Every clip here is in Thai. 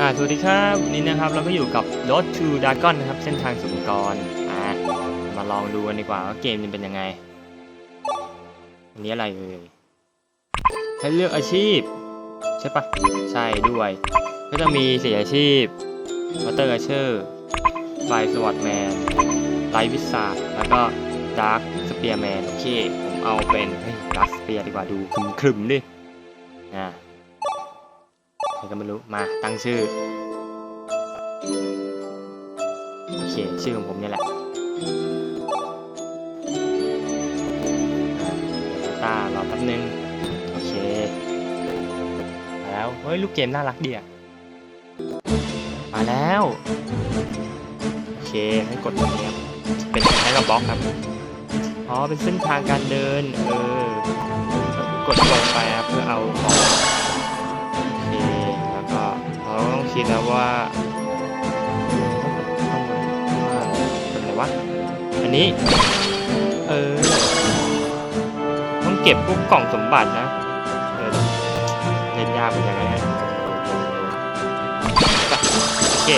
อ่าสวัสดีครับวันนี้นะครับเราก็อยู่กับ Road to Dragon นะครับเส้นทางสู่มกรอ่ามาลองดูกันดีกว่าว่าเกมมันเป็นยังไงอันนี้อะไรเอ่ยให้เลือกอาชีพ ใช่ปะใช่ด้วย ก็จะมีสี่อาชีพวอเตอร์ r เชอร์ไฟสวอตแมนไลท์วิสาแล้วก็ดาร์คสเปียร์แมนโอเค ผมเอาเป็นดาร์คสเปียร์ดีกว่าดูครึมๆดิอ่า ใครก็ไม่รู้มาตั้งชื่อ โอเค ชื่อของผมเนี่ยแหละตารอแป๊บนึง โอเค มาแล้ว เฮ้ย ลูกเกมน่ารักดีอะ มาแล้ว โอเค ให้กดตรงนี้ครับเป็นคล้กับบล็อกครับ อ๋อ เป็นเส้นทางการเดิน เออ กดลงไปครับเพื่อเอาของ คิดแล้วว่าต้องว่าเป็นอะไรวะ อันนี้ เออ ต้องเก็บพวกกล่องสมบัตินะ เออเล่นยากเหมือนกันนะเนี่ยโอเค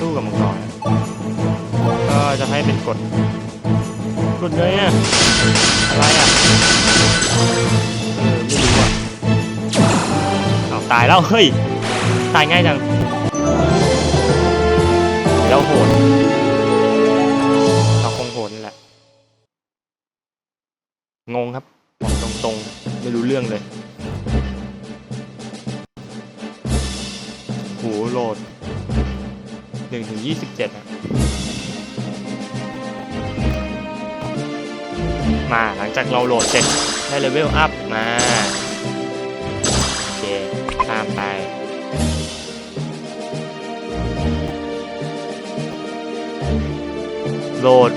สู้กับมังกรก็จะให้เป็นกฎ กดเลยอะอะไรอะเออไม่รู้อะเอาตายแล้วเฮ้ยตายง่ายจังเราโหดเราคงโหดแหละงงครับบอกตรงๆไม่รู้เรื่องเลยโหโหลดหนึ่งถึงยี่สิบเจ็ดอะ มาหลังจากเราโหลดเสร็จได้เลเวลอัพมาโอเคข้ามไปโหลด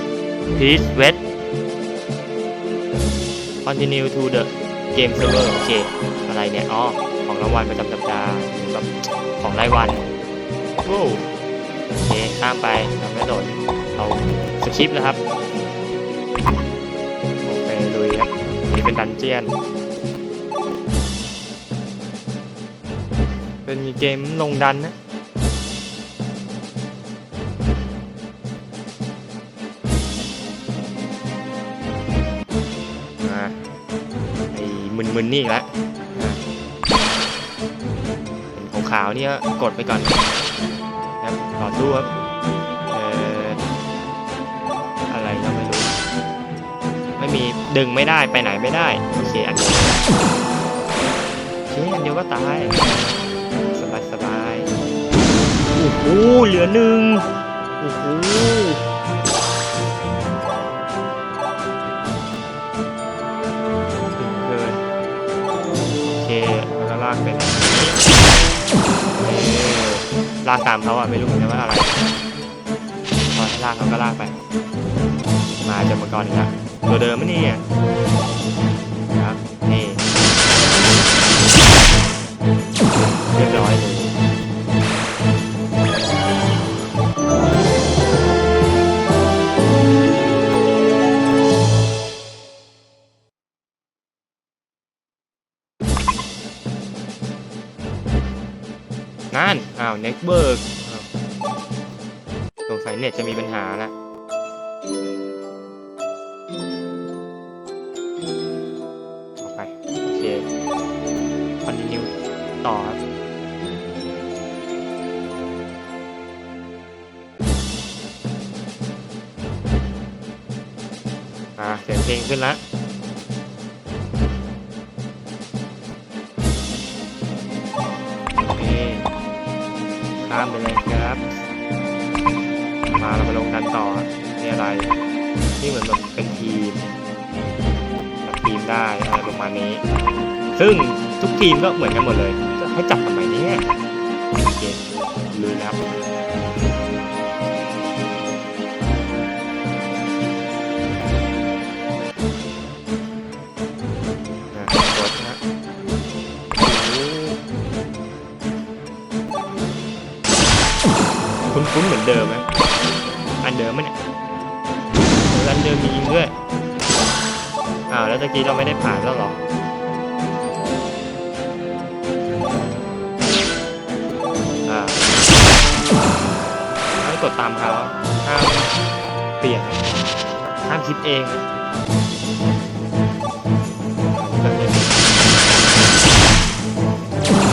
please wait continue to the game server โอเคอะไรเนี่ยอ๋อของรางวัลประจำสัปดาห์หรือแบบของรายวันโอ้โอเคข้ามไปเราไม่โหลดเราสคริปต์นะครับ นี่เป็นดันเจียน เป็นเกมลงดันนะมาไอ้มึนๆนี่อีกแล้วอะเป็นขาวๆนี่ก็กดไปก่อนครับต่อสู้ครับ ไม่มีดึงไม่ได้ไปไหนไม่ได้โอเคอันเดียวโอเคอันเดียวก็ตายสบายสบายโอ้โหเหลือหนึ่งโอ้โหถึงเกินโอเคแล้วก็ลากเป็นเออลากตามเขาอะไม่รู้เหมือนกันว่าอะไรพอให้ลากเขาก็ลากไป มาจากมังกรอีกแล้วตัวเดิมไมเนี่ยครับนี่เรียบร้อยเลยนั่น อ้าว เน็กเบิร์กสงสัยเน็ตจะมีปัญหาละ ลงขึ้นล้วโอเคข้ามไปเลยครับ มาเรามาลงกันต่อนี่อะไร นี่เหมือนแบบเป็นทีมจับทีมได้อะไรประมาณนี้ ซึ่งทุกทีมก็เหมือนกันหมดเลย จะให้จับทำไมเนี่ยโอเคลุยนะค คุ้นเหมือนเดิมไหมอันเดิมไหมเนี่ยอันเดิมมียิงด้วยอ้าวแล้วตะกี้เราไม่ได้ผ่านแล้วหรออ่าให้กดตามเขาห้ามเปลี่ยนห้ามคิดเอง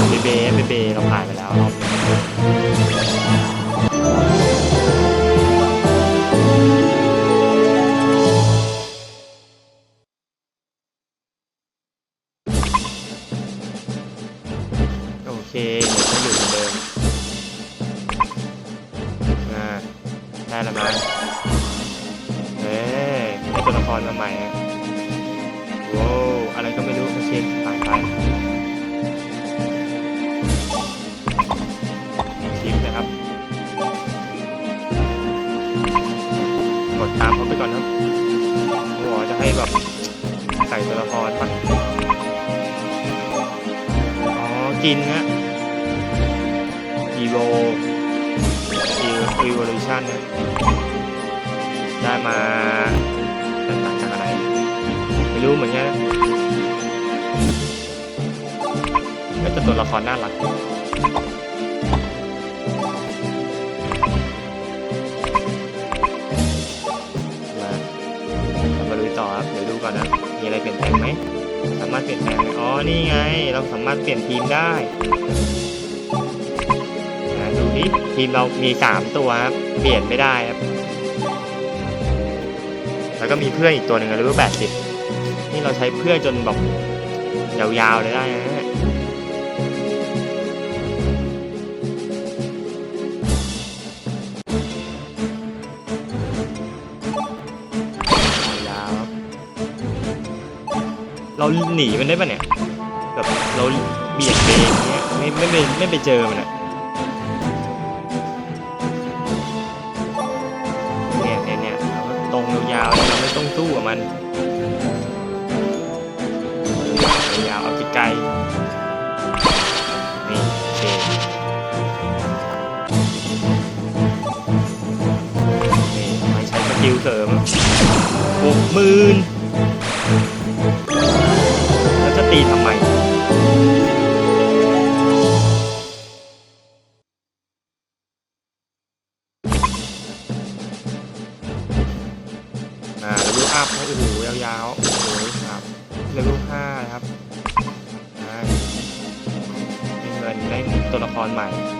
เบเบเบเบเราผ่านไปแล้วรอบ กินนะอีโว Evolution นะได้มาต่างจากอะไร ไม่รู้เหมือนกันก็จะตัวละครน่ารักมาเรามาลุยต่อครับ เดี๋ยวดูก่อนนะ มีอะไรเปลี่ยนแปลงไหมามารถเปลี่ยนแปลงอ๋อ นี่ไง เราสามารถเปลี่ยนทีมได้นะดูนี่ทีมเรามีสามตัวครับ เปลี่ยนไม่ได้ครับ แล้วก็มีเพื่อนอีกตัวหนึ่งเลเวลแปดสิบนี่เราใช้เพื่อนจนแบบยาวๆเลยได้นะ เราหนีมันได้ปะเนี่ยแบบเราเบียดเบนอย่างเงี้ยไม่ไม่ไปไม่ไปเจอมันอะเนี่ยเนี่ยเนี่ยเราก็ตรงยาวๆเราไม่ต้องสู้กับมันยาวเอาไกลๆนี่โอเคนี่ไม่ใช้สกิลเสริมหกหมื่น ตีทำไมอ่าเลเวลอัพโอ้โหยาวๆโอ้โหครับเลเวลห้านะครับได้มีเงินได้ตัวละครใหม่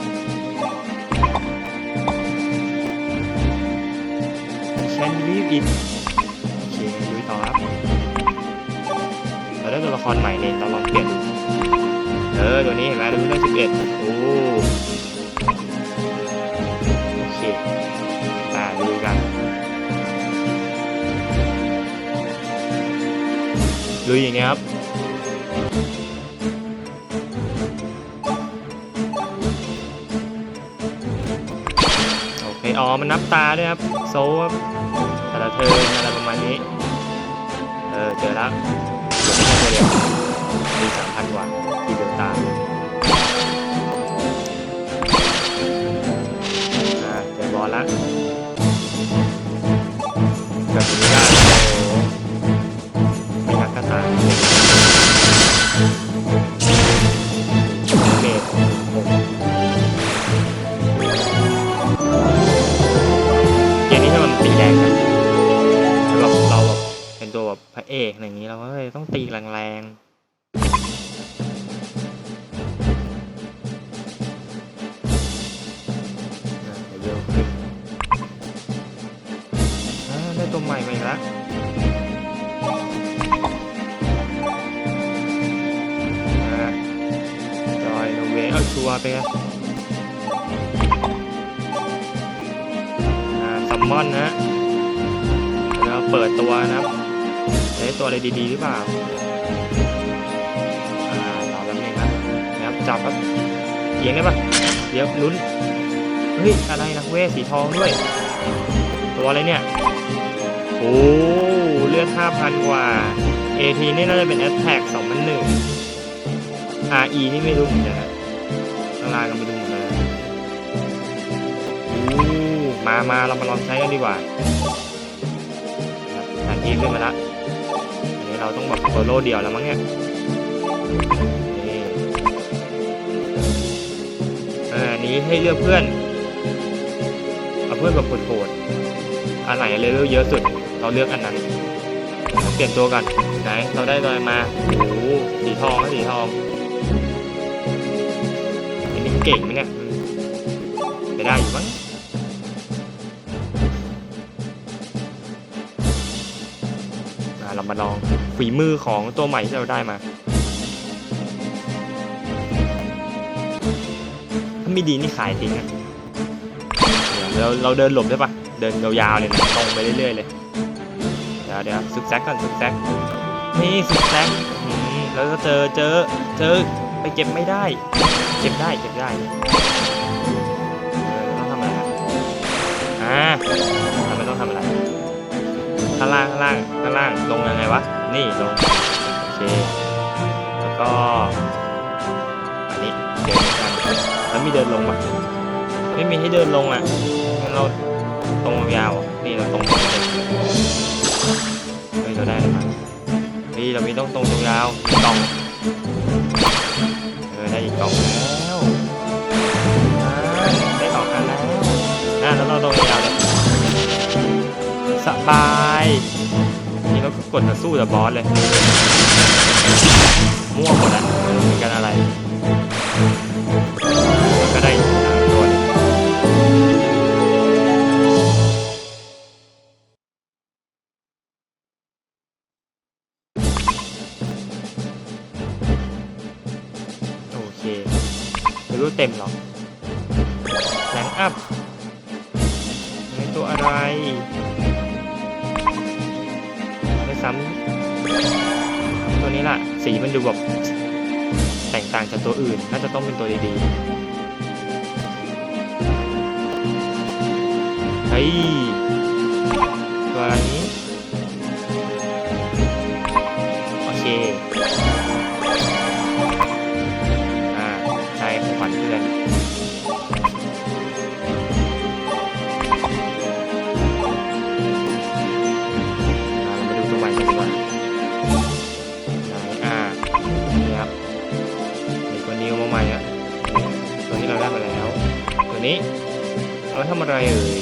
ครใหม่เนี่ยเราลองเปลี่ยนดูเออตัวนี้เห็นไหมเลเวลได้สิบเอ็ดโอ้โอเคอ่าดูกันลุยอย่างเงี้ครับโอเคอ๋อมันนับตาด้วยครับโซ่ครับแต่ละเทิร์นอะไรประมาณนี้ เออเจอแล้ว ตัวเดียวมีสามพันว่าที่เดือตาอ่าเจอบอลละแบบนี้ได้โอ้โหมีนักกระตายเมตรหกเกมนี้ถ้ามันตีแรงนะแล้วแบเราเป็นตัวแบบ เอกอะไรอย่างนี้เราก็เลยต้องตีแรงๆเยวเร็วขึ้นได้ตัวใหม่มาอีกแล้วจอยโนเวเอาชัวไปครับซัมมอนนะฮะแล้วเปิดตัวนะครับ ตัวอะไรดีๆหรือเปล่าอ่ารอแป๊บนึงครับนะครับจับครับเอียงได้ปะเดี๋ยวลุ้นเฮ้ยอะไรนักเวสีทองด้วย ตัวอะไรเนี่ยโอ้เลือด5,000 กว่า AT นี่น่าจะเป็น Attack 2001 RE นี่ไม่รู้เหมือนกันนะข้างล่างก็ไม่รู้เหมือนกันนะอู้มามาเรามาลองใช้กันดีกว่าครับแผนทีขึ้นมาละ เราต้องแบบโซโล่เดียวแล้วมั้งเนี่ยนี่อ่าอันนี้ให้เลือกเพื่อน เอาเพื่อนแบบโหดๆอันไหนเลเวลเยอะสุด เราเลือกอันนั้น เปลี่ยนตัวกันไหน เราได้อะไรมาโอ้โหสีทองนะสีทองอันนี้เก่งไหมเนี่ยไปได้อยู่มั้งอะเรามาลอง ฝีมือของตัวใหม่ที่เราได้มาถ้าไม่ดีนี่ขายทิ้งอะเราเราเดินหลบได้ปะเดินยาวๆเลยนะตรงไปเรื่อยๆเลยเดี๋ยวเดี๋ยวซุกแซกก่อนซุกแซกนี่ซุกแซกอืมแล้วก็เจอเจอเจอไปเก็บไม่ได้ เก็บได้เก็บได้เออต้องทำอะไรอ่าทำไมต้องทำอะไรข้างล่างข้างล่างข้างล่างลงยังไงวะ นี่ลงโอเค แล้วก็อันนี้เดินกันแล้วมีเดินลงปะไม่มีให้เดินลงอะงั้นเราตรงยาวนี่เราตรงเลยเฮ้ยเราได้แล้วมั้งเฮ้ยเรามีต้องตรงตรงยาวมีกล่องเออได้อีกกล่องแล้วได้สองอันแล้วอ่าแล้วเราตรงยาวเลยสบาย กดมาสู้แต่บอสเลย มั่วหมดอะม่รู้เหมือนกันอะไร ฮ้ยตัวนี้ โอเค อ่าใช่ของขวัญเพื่อนมาดูตัวใหม่กันดีกว่าไหนอ่า นี่ครับมีตัวนิวมาใหม่อะตัวที่เราได้มาแล้ว ตัวนี้เอาทำอะไรเอ่ย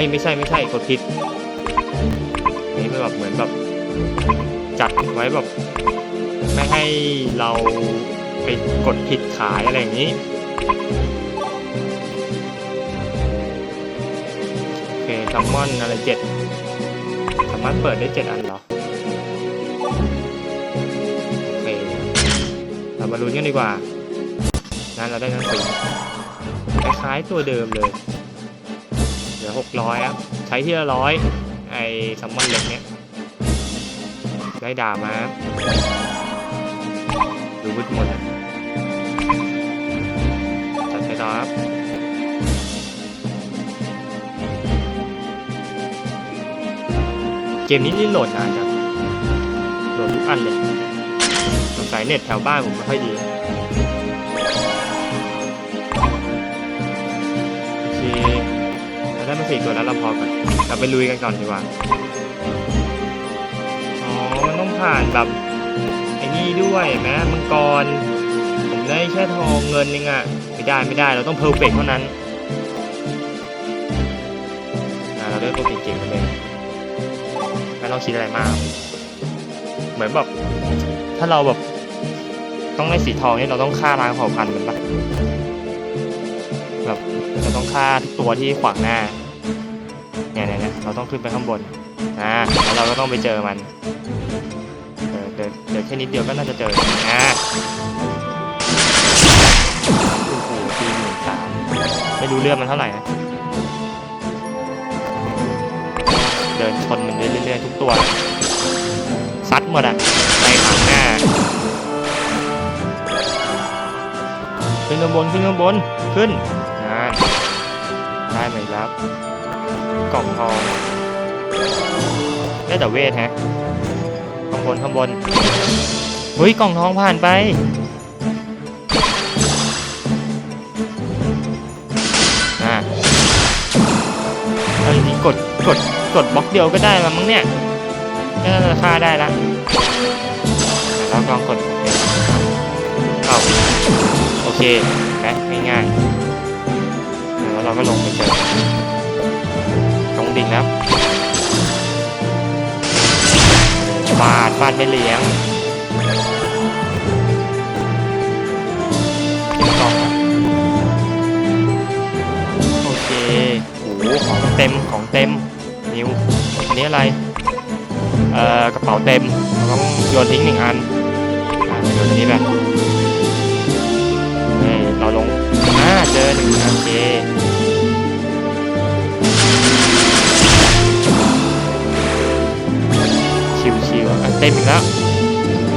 อ้ยไม่ใช่ไม่ใช่กดผิดนี่มันแบบเหมือนแบบจัดไว้แบบไม่ให้เราไปกดผิดขายอะไรอย่างนี้โอเคซัมมอนอะไรเจ็ดสามารถเปิดได้เจ็ดอันเหรอโอเคเรามาลุ้นกันดีกว่านั้นเราได้หนังสือคล้ายๆตัวเดิมเลย ลือหกร้อยครับใช้ที่ละร้อยไอ้ซัมมอนเล็กเนี้ยได้ดาบมาครับดูวุฒหมดจัดไปต่อครับเกมนี้นี่โหลดนานจังโหลดทุกอันเลยสงสัยเน็ตแถวบ้านผมไม่ค่อยดีโอเค ได้มาสี่ตัวแล้วเราพอก่อนเราไปลุยกันก่อนดีกว่า อ๋อ มันต้องผ่านแบบไอ้นี่ด้วยเห็นไหมมังกร ผมได้แค่ทองเงินเองอะไม่ได้ไม่ได้เราต้องเพอร์เฟกเท่านั้นเราเลือกตัวเก่งๆกันเลยไม่ต้องคิดอะไรมาก เหมือนแบบถ้าเราแบบต้องได้สีทองเนี่ยเราต้องฆ่าล้างเผ่าพันธุ์มันปะแบบเราต้องฆ่าทุกตัวที่ขวางหน้า เนี่ยเนี่ยเราต้องขึ้นไปข้างบนอ่าแล้วเราก็ต้องไปเจอมันเออเดินเดินแค่นิดเดียวก็น่าจะเจออ่าโอ้โหตีหนึ่งสามไม่รู้เรื่องมันเท่าไหร่นะเดินชนมันเรื่อยๆทุกตัวซัดหมดอะในขังหน้าขึ้นข้างบนขึ้นข้างบนขึ้นอ่าได้ไหมครับ กล่องทองได้แต่เวทฮะข้างบนข้างบนเฮ้ยกล่องทองผ่านไปอ่าอาจริงๆกดกดกดบล็อกเดียวก็ได้ละมั้งเนี่ยน่าจะฆ่าได้ละเราลองกดเอาโอเคแป๊ง่ายๆแล้วเราก็ลงไปเจอ ฟาดฟาดไม่เลี้ยงเก็บกล่องอะโอเคโอ้โหของเต็มของเต็มนิวอันนี้อะไรเอ่อกระเป๋าเต็มต้องโยนทิ้งหนึ่งอันโยนอันนี้ไปเฮ้ยเราลงอ่าเจอหนึ่งโอเค เต็มอีกแล้ว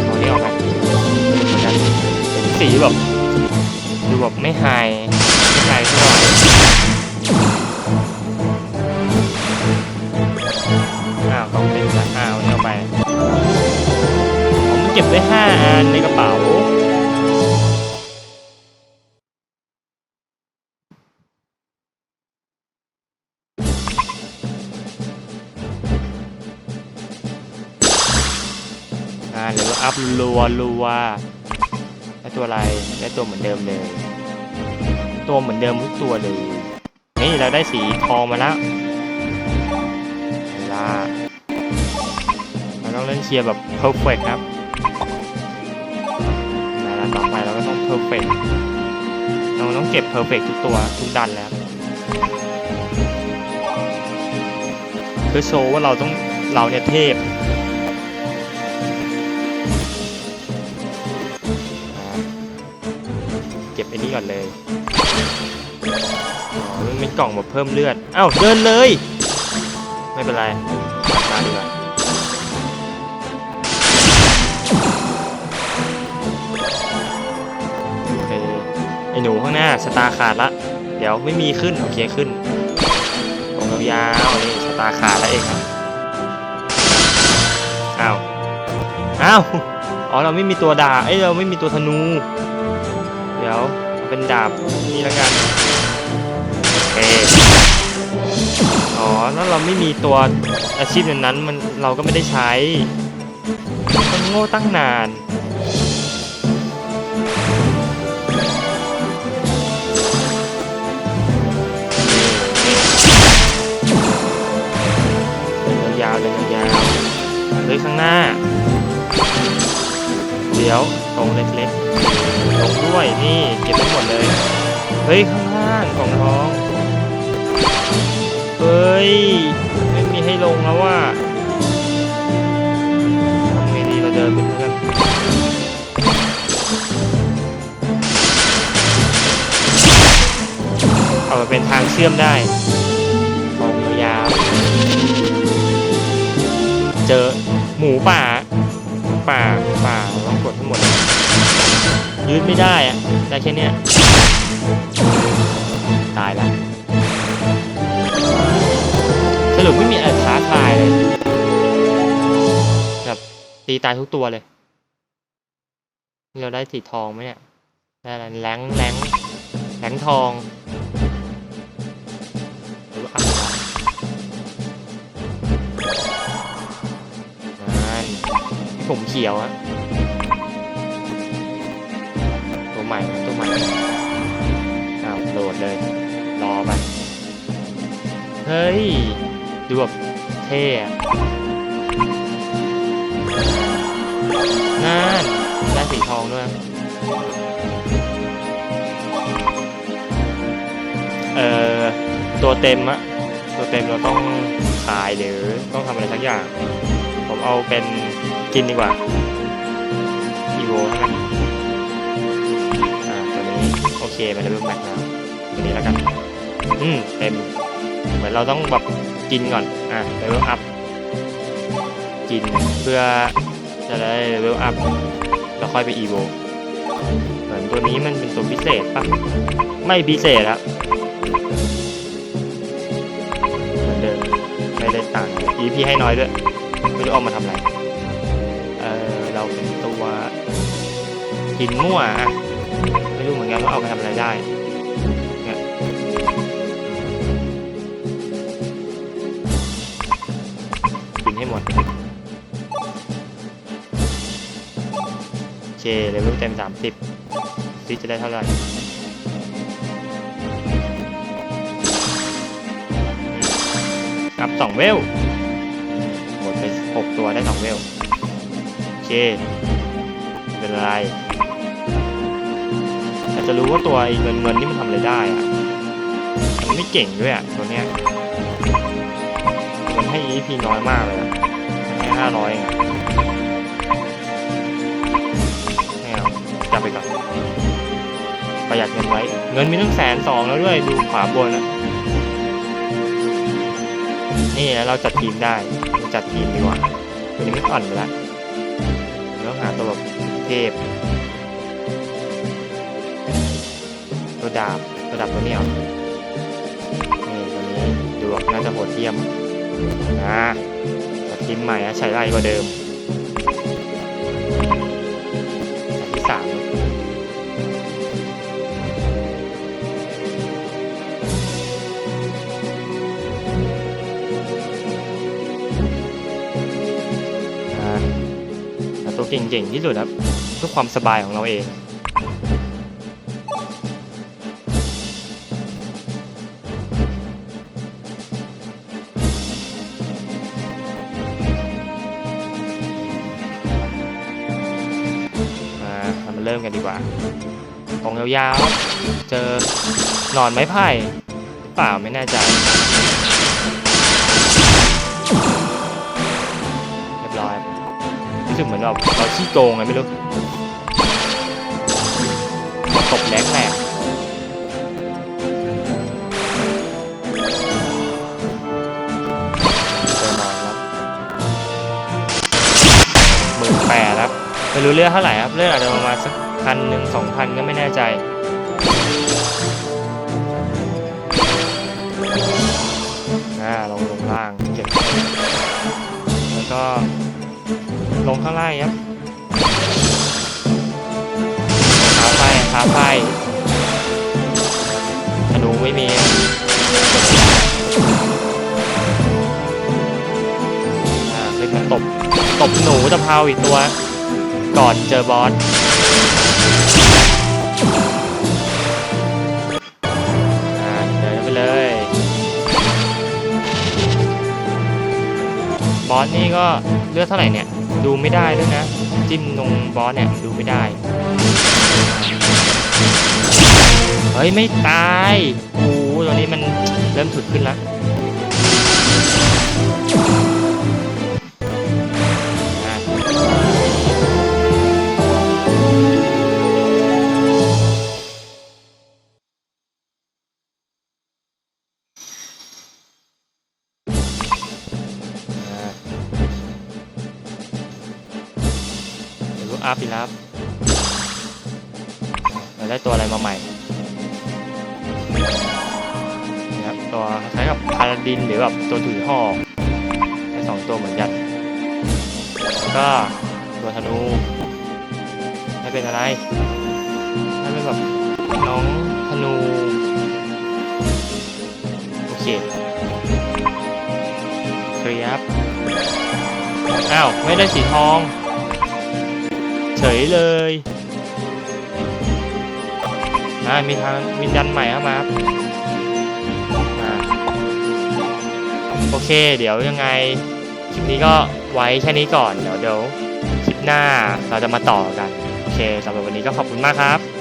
เอานี่ออกไปเหมือนสีแบบดูแบบไม่ไฮไม่ไฮเท่าไหร่อ้าวของเต็มล้วอ้าวนี่ออกไป ผมเก็บไว้ห้าอันในกระเป๋า วรัวได้ตัวอะไรได้ตัวเหมือนเดิมเลย ตัวเหมือนเดิมทุกตัวเลย นี่เราได้สีทองมาแล้วลาเราต้องเล่นเชียร์แบบ perfect ครับแล้วต่อไปเราก็ต้อง perfect เราต้องเก็บ perfect ทุกตัวทุกดันแล้วเพื่อโชว์ว่าเราต้องเราเนี่ยเทพ เก็บไอ้นี่ก่อนเลยอ๋อมันมีกล่องแบบเพิ่มเลือดอ้าวเดินเลย ไม่เป็นไรมาดีกว่าโอเคไอหนูข้างหน้าสตาขาดละ เดี๋ยวไม่มีขึ้นโอเคขึ้นตรงยาวๆนี่สตาขาดแล้วเองครับอ้าวอ้าวอ๋อเราไม่มีตัวดาบเอ้ยเราไม่มีตัวธนู เดี๋ยว เป็นดาบนี่แล้วกันโอเคอ๋อแล้วเราไม่มีตัวอาชีพนั้นมันเราก็ไม่ได้ใช้มันโง่ตั้งนานยาวๆเดินยาวเลยข้างหน้า เดี๋ยวตรงเล็กๆ ตรงด้วยนี่เก็บไปหมดเลย เฮ้ยข้างล่างของท้อง เฮ้ยไม่มีให้ลงแล้วว่าทำไงดีเราเดินไปเพื่อนเอามาเป็นทางเชื่อมได้ตรงยาวเจอหมูป่าป่าป่าต้องกดทั้งหมด ยืดไม่ได้อะได้แค่เนี้ยตายละสรุปไม่มีอะไรท้าทายเลยแบบตีตายทุกตัวเลยเราได้สีทองไหมเนี่ยได้อะไรแรงแรงแรงทองหรือว่าอะไรนั่นที่ผมเขียวอะ ม่ตัวใหม่อ้าวโหลดเลย รอไปเฮ้ย ดูแบบเท่นั่นได้สีทองด้วย เอ่อ ตัวเต็มอะตัวเต็มเราต้องขายหรือต้องทำอะไรสักอย่าง ผมเอาเป็นกินดีกว่าอีโวใช่ไหม มันจะเริ่มแม็กแล้วตัวนี้แล้วกัน อืมเต็ม เหมือนเราต้องแบบกินก่อน อะเลเวลอัพ กินเพื่อจะได้เลเวลอัพแล้วค่อยไปอีโวเหมือนตัวนี้มันเป็นตัวพิเศษปะไม่พิเศษอะเหมือนเดิมไม่ได้ต่าง EP ให้น้อยด้วยไม่รู้เอามาทำอะไร เออเราเป็นตัวกินมั่วอะ ไม่รู้เหมือนกันว่าเอาไปทำอะไรได้เกินให้หมด โอเคเลเวลเต็ม 30สิจะได้เท่าไหร่ครับสองเวลหมดไปหกตัวได้สองเวล โอเค เป็นไร จะรู้ว่าตัวไอ้เงินเงินนี่มันทำอะไรได้อะมันไม่เก่งด้วยอะตัวเนี้ยมันให้ EP น้อยมากเลยนะมันให้ห้าร้อยเองอะไม่เอาจับไปก่อนประหยัดเงินไว้ เงินมีตั้งแสนสองแล้วด้วยดูขวาบนนะนี่แล้วเราจัดทีมได้จัดทีมดีกว่าตัวนี้ไม่อ่อนไปละเราต้องหาตัวแบบเทพ ดาบตัวดาบตัวเนี้ยเหรอนี่ตัวนี้ดูแบบน่าจะโหดเยี่ยมอ่าแต่ทีมใหม่อะใช้ไรกว่าเดิมที่สามตัวเก่งๆที่สุดครับเพื่อความสบายของเราเอง ตรงยาวๆ เจอหนอนไม้ไผ่เปล่าไม่แน่ใจ เรียบร้อยรู้สึกเหมือนแบบเราขี้โกงไงไม่รู้ตบแรงแหลกเจอหนอนครับหมื่นแปดครับ ไม่รู้เลือกเท่าไหร่ครับเลือกอาจจะประมาณสักพันหนึ่งสองพันก็ไม่แน่ใจอ่าลงลงล่างเก็บแล้วก็ลงข้างล่างครับขาไฟขาไฟธนูไม่มีอ่าขึ้นมาตบตบหนูตะเภาอีกตัว ก่อนเจอบอสเดินไปเลย บอสนี่ก็เลือดเท่าไหร่เนี่ย ดูไม่ได้ด้วยนะ จิ้มตรงบอสเนี่ยดูไม่ได้ เฮ้ย ไม่ตายโอ้ตอนนี้มันเริ่มถุดขึ้นแล้วาราดินหรือแบตัวถือหอกได้สองตัวเหมือนกันแล้วก็ตัวธนูไม่เป็นอะไรถ้าเป็นแบบน้องธนูโอเคเคลียร์ครับอ้าวไม่ได้สีทอง เฉยเลยอ่ามีทางมีดันใหม่เข้ามาครับ เค เดี๋ยวยังไงคลิปนี้ก็ไว้แค่นี้ก่อน เดี๋ยวเดี๋ยวคลิปหน้าเราจะมาต่อกัน โอเคสำหรับวันนี้ก็ขอบคุณมากครับ「